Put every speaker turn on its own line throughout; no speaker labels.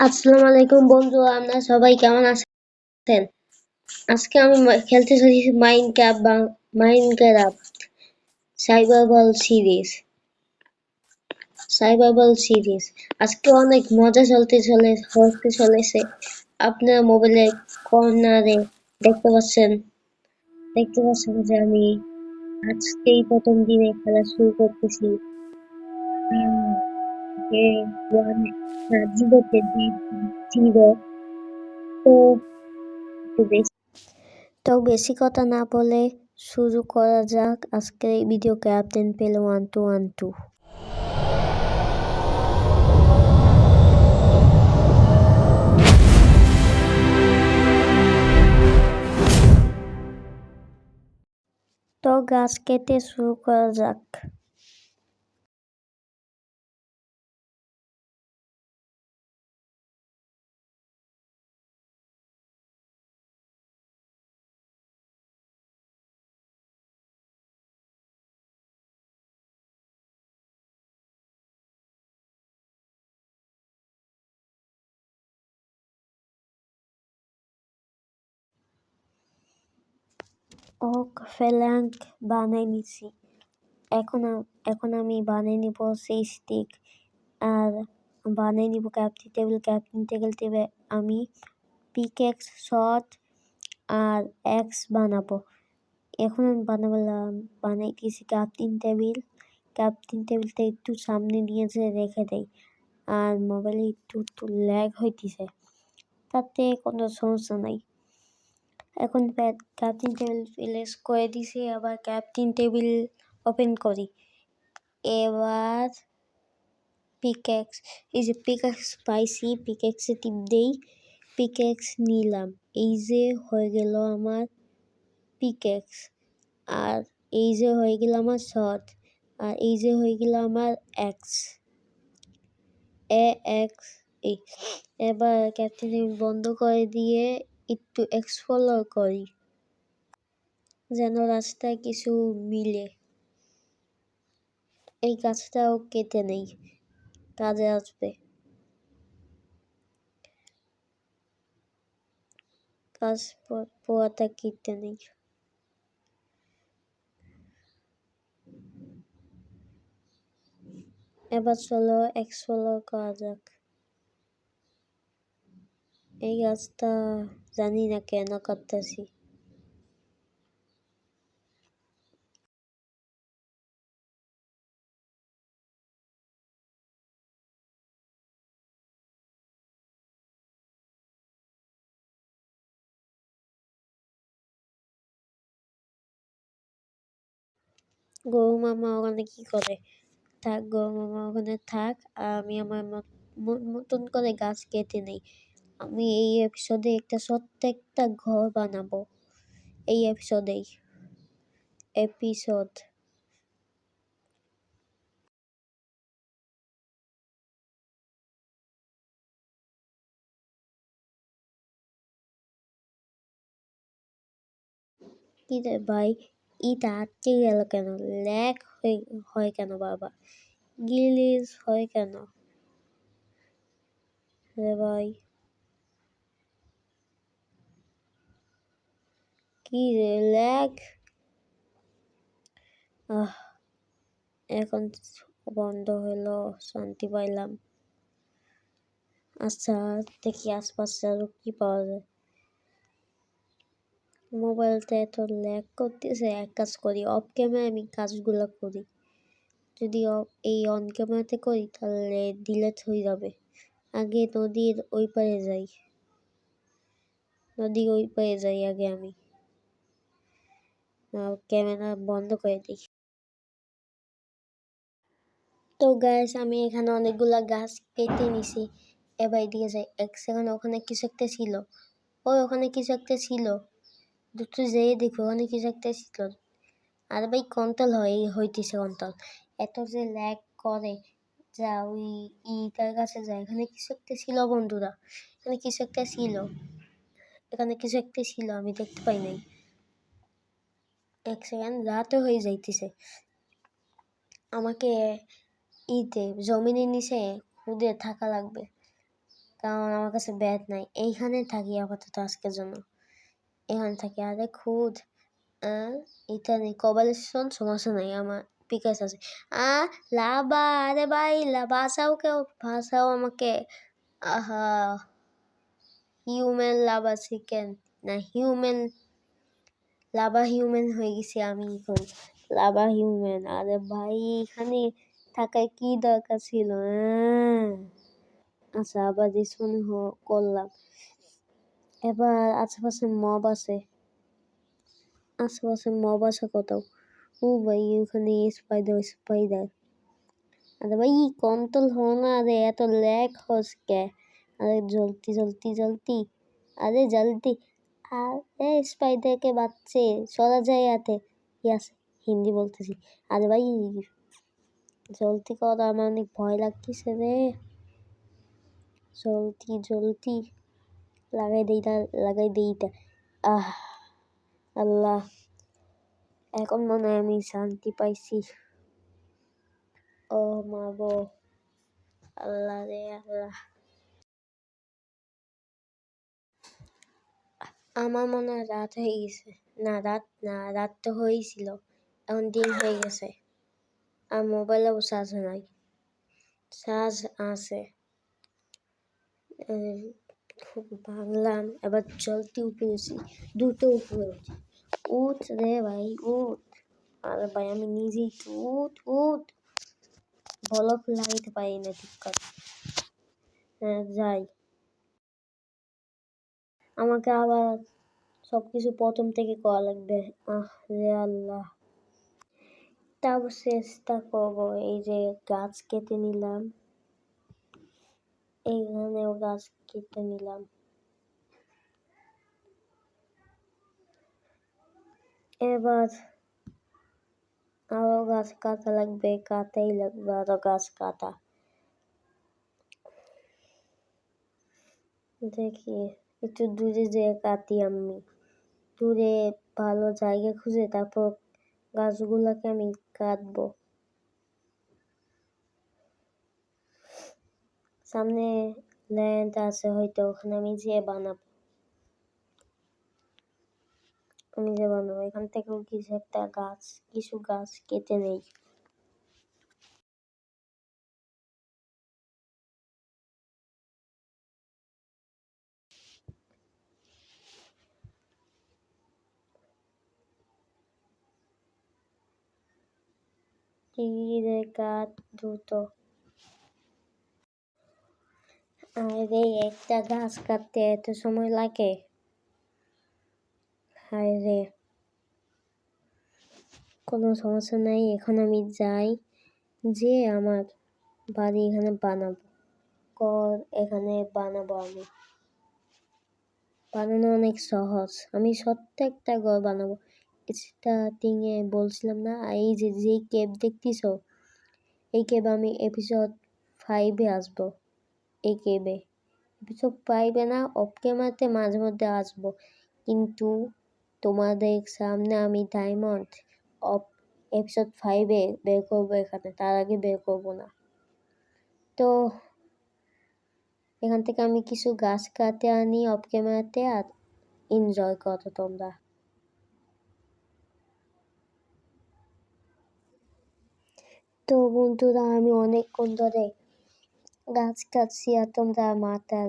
আসসালামু আলাইকুম বন্ধু, আপনারা সবাই কেমন আছেন? আজকে আমি খেলতে চলেছি মাইন্ড ক্যাপ বা Minecraft cyberball series cyberball series আজকে অনেক মজা চলতে চলে হতে চলেছে। আপনার মোবাইলের কর্নারে দেখতে পাচ্ছেন দেখতে পাচ্ছেন যে আমি আজকেই প্রথম দিনে খেলা শুরু করতেছি। ওয়ান জিরোতে জিরো তো তো বেশি কথা না বলে শুরু করা যাক আজকের এই ভিডিও ক্যাপ্টেন পেল ওয়ান টু ওয়ান টু তো গাছ কেটে শুরু করা যাক। ওক ফেল্যাঙ্ক বানাই নিছি। এখন এখন আমি বানিয়ে নিব সেই স্টিক আর বানিয়ে নিব crafting table crafting table table আমি পিকেক্স শট আর এক্স বানাবো। এখন আমি বানাবলাম, বানাই দিয়েছি ক্যাপ্টেন টেবিল ক্যাপ্টেন টেবিলটা একটু সামনে নিয়ে যে রেখে দেই, আর মোবাইলে একটু একটু ল্যাগ হইতেছে। তাতে কোনো সমস্যা নাই। এখন ক্যাপ্টিন টেবিল প্লেস করে দিছি, আবার ক্যাপ্টিন টেবিল ওপেন করি। এবার পিকেক্স এই যে পিকেক্স পাইছি পিকেক্সে টিপ দেই পিকেক্স নিলাম। এই যে হয়ে গেল আমার পিকেক্স আর এই যে হয়ে গেল আমার শর্ট আর এই যে হয়ে গেল আমার এক্স এ এক্স এই। এবার ক্যাপ্টেন বন্ধ করে দিয়ে একটু এক্সপ্লোর করি। যেন রাস্তায় কিছু মিলে। এই গাছটাও কেটে নেই, কাজে আসবে। প- পোয়াটা কেটে নেই। এবার চলো এক্সপ্লোর করা যাক। এই গাছটা জানি না কেন কাটতেছি। গরু মামা ওখানে কি করে? থাক গরু মামা ওখানে থাক আর আমি আমার মতন করে গাছ কেটে নেই। আমি এই এপিসোডে একটা ছোট্ট একটা ঘর বানাবো। এই এপিসোডেই এপিসোড কি ভাই? ইটা আটকে গেল কেন? ল্যাগ হয় কেন বাবা? গিলিজ হয় কেন? রে ভাই। কি আহ, এখন বন্ধ হলো, শান্তি পাইলাম। আচ্ছা দেখি আশপাশে আরও কি পাওয়া যায়। মোবাইলটা এত ল্যাগ করতেছে, এক কাজ করি অফ ক্যামেরা আমি কাজগুলো করি। যদি এই অন ক্যামেরাতে করি, তাহলে ডিলেট হয়ে যাবে। আগে নদীর ওই পারে যাই। নদীর ওই পারে যাই আগে আমি। ক্যামেরা বন্ধ করে দিই। তো গ্যাস আমি এখানে অনেকগুলা গাছ কেটে নিছি। এবার এদিকে যাই। এক সেকেন্ড ওখানে কিছু একটা ছিল। ওই ওখানে কিছু একটা ছিল। দুটো যেয়ে দেখো, ওখানে কিছু একটা ছিল। আর ভাই, কন্ট্রোল হয় হইতেছে কন্ট্রোল। এত যে ল্যাগ করে যা ওই ইটার কাছে যায়। এখানে কিছু একটা ছিল বন্ধুরা। এখানে কিছু একটা ছিল। এখানে কিছু একটা ছিল, আমি দেখতে পাই নাই। এক সেকেন্ড রাতও হয়ে যাইতেছে। আমাকে ইতে জমিনের নিচে খুদে থাকা লাগবে। কারণ আমার কাছে ব্যাট নাই। এইখানে থাকি আপাতত আজকের জন্য। এখানে থাকি আরে খুদ এটা নেই কবালেশন সমস্যা নাই, আমার পিকাস আছে। আ লাবা, আরে ভাই বাঁচাও কেউ, বাঁচাও আমাকে। আহা হিউম্যান লাভা চিকেন না হিউম্যান লাভা হিউম্যান হয়ে গেছি আমি এখন। লাভা হিউম্যান আরে ভাই, এখানে থাকায় কি দরকার ছিল আচ্ছা আবার রিসপন করলাম। এবার আশেপাশে মব আছে। আশেপাশে মব আছে কোথাও ও ভাই, ওখানে স্পাইডার স্পাইডার আরে ভাই কন্ট্রোল হো না রে, এত ল্যাক হসকে আরে জলদি জলদি জলদি আরে জলদি আরে, স্পাইডারকে বাচ্চে সরা যায় ইয়াতে ইয়াস, হিন্দি বলতেছি। আরে ভাই, জলদি কর, আমার অনেক ভয় লাগতেছে রে। জলদি জলদি। লাগাই দিইটা লাগাই দিইটা আহ, আল্লাহ। এখন মনে আমি শান্তি পাইছি। ও মা গো। আল্লাহ রে, আল্লাহ। আমার মনে হয় রাত হয়ে গেছে। না, রাত না, রাত তো হয়েছিল। এখন দিন হয়ে গেছে। আর মোবাইলেও চার্জ নাই। চার্জ আছে। খুব ভাঙলাম। এবার জলদি উপরে উঠছি দুটো উপরে উঠছি উঠ রে ভাই, উঠ। আরে ভাই, আমি নিজেই উঠ উঠ। বলক লাগাইতে পারি না ঠিক করে। হ্যাঁ যাই। আমাকে আবার সব কিছু প্রথম থেকে করা লাগবে। আহ রে আল্লাহ। তাও চেষ্টা করব এই যে গাছ কেটে নিলাম। এইখানেও গাছ কেটে নিলাম। এবার আরও গাছ কাটা লাগবে, কাটাই লাগবে আরও গাছ কাটা। দেখি। একটু দূরে যেয়ে কাটি আমি। দূরে ভালো জায়গা খুঁজে তারপর গাছগুলোকে আমি কাটবো। সামনে ল্যান্ড আছে, হয়তো ওখানে আমি যেয়ে বানাবো। আমি যে বানাবো। এখান থেকেও কিছু একটা গাছ, কিছু গাছ কেটে নেই। আরে একটা গাছ কাটতে এত সময় লাগে হায় রে কোনো সমস্যা নাই এখন আমি যাই যে আমার বাড়ি এখানে বানাবো ঘর এখানে বানাবো আমি বানানো অনেক সহজ আমি সত্য একটা ঘর বানাবো স্টার্টিংয়ে বলছিলাম না এই যে, যেই কেব দেখতেছ, এই কেব আমি এপিসোড ফাইভে আসব, এই কেবে এপিসোড ফাইভে না অফ ক্যামেরাতে মাঝে মধ্যে আসব, কিন্তু তোমাদের সামনে আমি ডায়মন্ড অফ এপিসোড ফাইভে বের করব এখানে, তার আগে বের করব না। তো এখান থেকে আমি কিছু গাছ কাটে আনি অফ ক্যামেরাতে আর এনজয় করো তোমরা। তো বন্ধুরা, আমি অনেকক্ষণ ধরে গাছ কাটছি আর তোমরা মাতার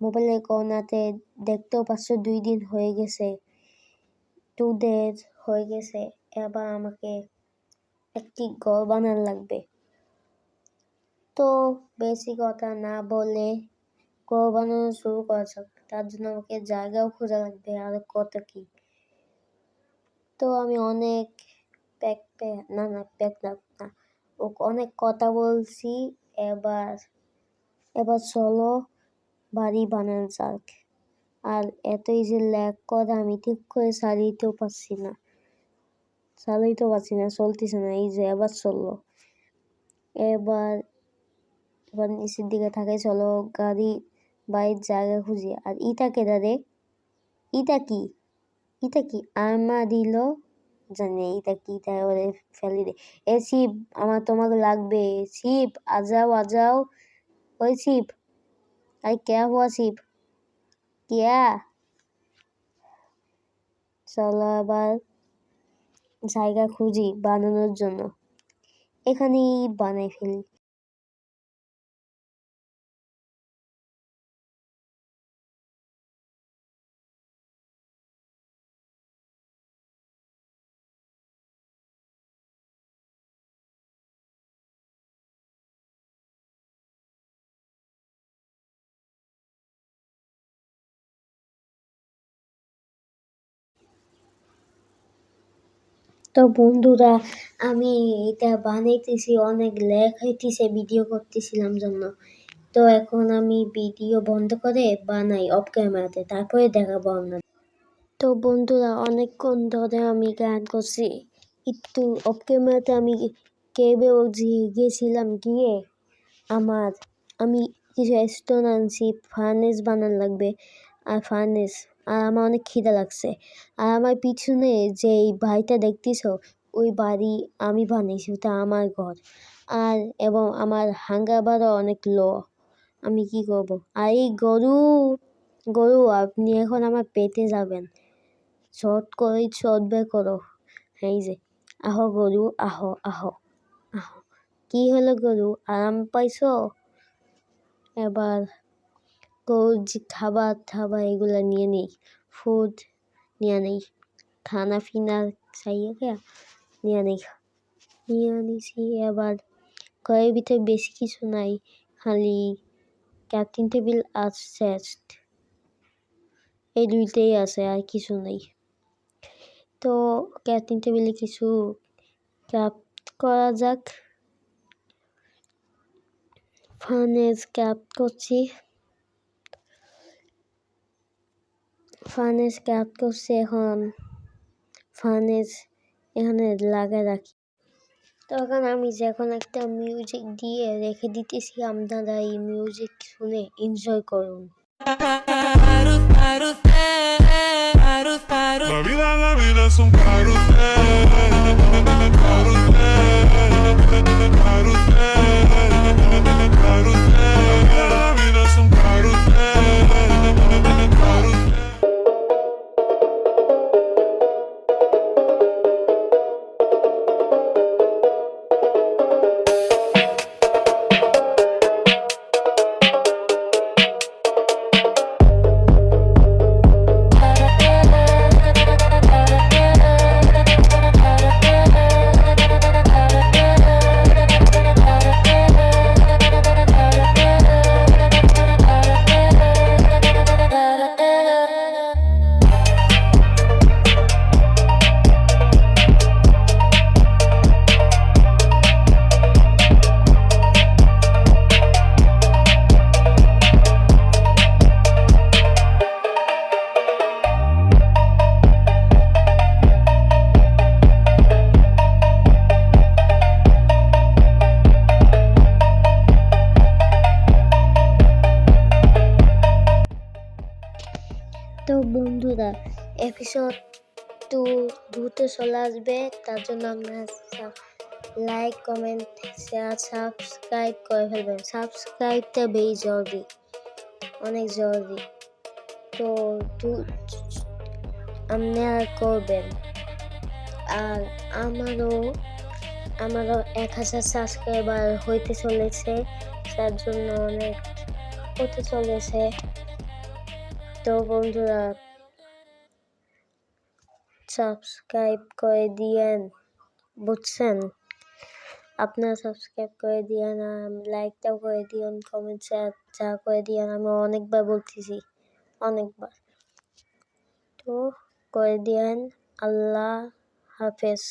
মোবাইলের কোনাতে দেখতেও পাচ্ছ দুই দিন হয়ে গেছে টু ডেজ হয়ে গেছে, এবার আমাকে একটি ঘর বানার লাগবে। তো বেশি কথা না বলে ঘর বানানো শুরু করা যাক, তার জন্য আমাকে জায়গাও খোঁজা লাগবে আর কত কি। তো আমি অনেক প্যাক না না প্যাক না অনেক কথা বলছি, এবার এবার চলো বাড়ি বানানো যাক। আর এতই যে ল্যাক করে, আমি ঠিক করে চালিয়েতেও পারছি না। চালাইতেও পারছি না, চলতেছে না, এই যে এবার চলল এবার এবার নিচের দিকে থাকে, চলো গাড়ি বাইর জায়গা খুঁজি। আর ইটা কেদা রে? ইটা কি? ইটা কি? আর্মা দিল জানি এটা কি ওরে ফেলি দে। এ শিব, আমার তোমাকে লাগবে। শিব আজাও আজাও ওই শিব, আর কে শিব? কিয়া চলো আবার জায়গা খুঁজি বানানোর জন্য। এখানেই বানাই ফেলি। তো বন্ধুরা, আমি এটা বানাইতেছি, অনেক লেখ হইতেছে ভিডিও করতেছিলাম জন্য। তো এখন আমি ভিডিও বন্ধ করে বানাই অফ ক্যামেরাতে তারপরে দেখাবো আপনাদের। তো বন্ধুরা, অনেকক্ষণ ধরে আমি গান করছি। একটু অফ ক্যামেরাতে আমি কেবেও গিয়েছিলাম গিয়ে, আমার, আমি কিছু স্টোন আনছি ফার্নেস বানান লাগবে। আর ফার্নেস আর আমার অনেক খিদা লাগছে। আর আমার পিছনে যে এই ভাইটা দেখতেছ, ওই বাড়ি আমি বানিয়েছি ওটা আমার ঘর। আর, এবং আমার হাঙ্গাবারও অনেক লো। আমি কি করব? আর এই গরু গরু, আপনি এখন আমার পেতে যাবেন। শর্ট করে শর্ট বের করো। এই যে, আহো গরু, আহো আহো আহো। কি হলো গরু? আরাম পাইছো? এবার খাবার খাবার এগুলো নিয়ে নেই ফুড নিয়ে নেই, খানা ফিনা চাইয়ে নিয়ে নেই, নিয়ে নিছি আবার ঘরের ভিতরে বেশি কিছু নাই, খালি ক্যাপ্টেন টেবিল আর চেস্ট এই দুইটাই আছে আর কিছু নেই। তো ক্যাপ্টেন টেবিলে কিছু ক্রাফট করা যাক। ফানেজ ক্রাফট করছি। ফানেজ ক্রাফট করছে এখন ফানেজ এখানে লাগায় রাখি। তখন আমি যখন একটা মিউজিক দিয়ে রেখে দিতেছি, আপনারা এই মিউজিক শুনে এনজয় করুন। দ্রুত চলে আসবে, তার জন্য আপনারা লাইক কমেন্ট শেয়ার সাবস্ক্রাইব করে ফেলবেন। সাবস্ক্রাইবটা বেশি জরুরি, অনেক জরুরি। তো আপনারা করবেন। আর আমারও আমারও এক হাজার সাবস্ক্রাইবার হইতে চলেছে, তার জন্য অনেক হতে চলেছে। তো বন্ধুরা সাবস্ক্রাইব করে দিয়েন, বুঝছেন? আপনারা সাবস্ক্রাইব করে দিয়েন, আর লাইকটাও করে দিয়েন কমেন্ট যা করে দিয়েন, আমি অনেকবার বলতেছি, অনেকবার। তো করে দিয়েন, আল্লাহ হাফেজ।